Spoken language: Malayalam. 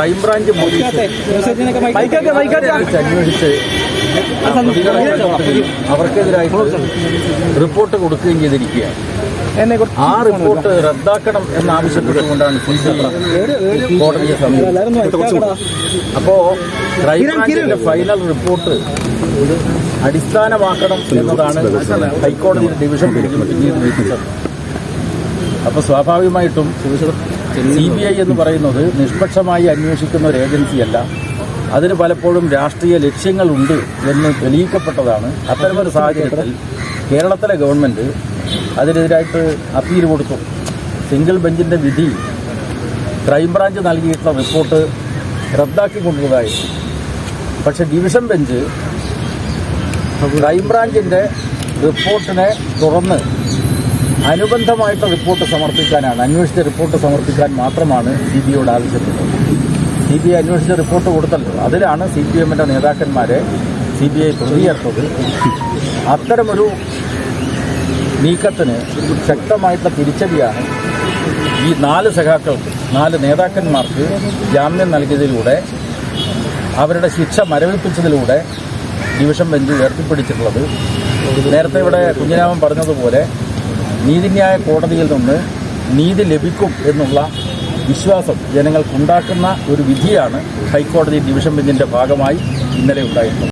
ക്രൈംബ്രാഞ്ച് പോലീസ് അന്വേഷിച്ച് അവർക്കെതിരായിട്ട് റിപ്പോർട്ട് കൊടുക്കുകയും ചെയ്തിരിക്കുകയാണ്. ആ റിപ്പോർട്ട് റദ്ദാക്കണം എന്നാവശ്യപ്പെട്ടുകൊണ്ടാണ് കോടതിയെ സമീപിച്ചത്. അപ്പോ ക്രൈംബ്രാഞ്ചിന്റെ ഫൈനൽ റിപ്പോർട്ട് അടിസ്ഥാനമാക്കണം എന്നതാണ് ഹൈക്കോടതി ഡിവിഷൻ ബെഞ്ചും അപ്പൊ സ്വാഭാവികമായിട്ടും സി ബി ഐ എന്ന് പറയുന്നത് നിഷ്പക്ഷമായി അന്വേഷിക്കുന്ന ഒരു ഏജൻസിയല്ല. അതിന് പലപ്പോഴും രാഷ്ട്രീയ ലക്ഷ്യങ്ങളുണ്ട് എന്ന് തെളിയിക്കപ്പെട്ടതാണ്. അത്തരമൊരു സാഹചര്യത്തിൽ കേരളത്തിലെ ഗവൺമെന്റ് അതിനെതിരായിട്ട് അപ്പീൽ കൊടുത്തു. സിംഗിൾ ബെഞ്ചിന്റെ വിധി ക്രൈംബ്രാഞ്ച് നൽകിയിട്ടുള്ള റിപ്പോർട്ട് റദ്ദാക്കിക്കൊണ്ടതായി പക്ഷേ ഡിവിഷൻ ബെഞ്ച് ക്രൈംബ്രാഞ്ചിന്റെ റിപ്പോർട്ടിനെ തുടർന്ന് അനുബന്ധമായിട്ട് റിപ്പോർട്ട് സമർപ്പിക്കാനാണ് അന്വേഷിച്ച റിപ്പോർട്ട് സമർപ്പിക്കാൻ മാത്രമാണ് സി ബി ഐയോട് ആവശ്യപ്പെട്ടത്. സി ബി ഐ അന്വേഷിച്ച റിപ്പോർട്ട് കൊടുത്തല്ലോ. അതിലാണ് സി പി എമ്മിന്റെ നേതാക്കന്മാരെ സി ബി ഐ പ്രതിയേർത്തത്. അത്തരമൊരു നീക്കത്തിന് ശക്തമായിട്ടുള്ള തിരിച്ചടിയാണ് ഈ നാല് സഖാക്കൾക്ക് നാല് നേതാക്കന്മാർക്ക് ജാമ്യം നൽകിയതിലൂടെ അവരുടെ ശിക്ഷ മരവിപ്പിച്ചതിലൂടെ ഡിവിഷൻ ബെഞ്ച് ഉയർത്തിപ്പിടിച്ചിട്ടുള്ളത്. നേരത്തെ ഇവിടെ കുഞ്ഞിരാമൻ പറഞ്ഞതുപോലെ നീതിന്യായ കോടതിയിൽ നിന്ന് നീതി ലഭിക്കും എന്നുള്ള വിശ്വാസം ജനങ്ങൾക്കുണ്ടാക്കുന്ന ഒരു വിധിയാണ് ഹൈക്കോടതി ഡിവിഷൻ ബെഞ്ചിന്റെ ഭാഗമായി ഇന്നലെ ഉണ്ടായിട്ടുള്ളത്.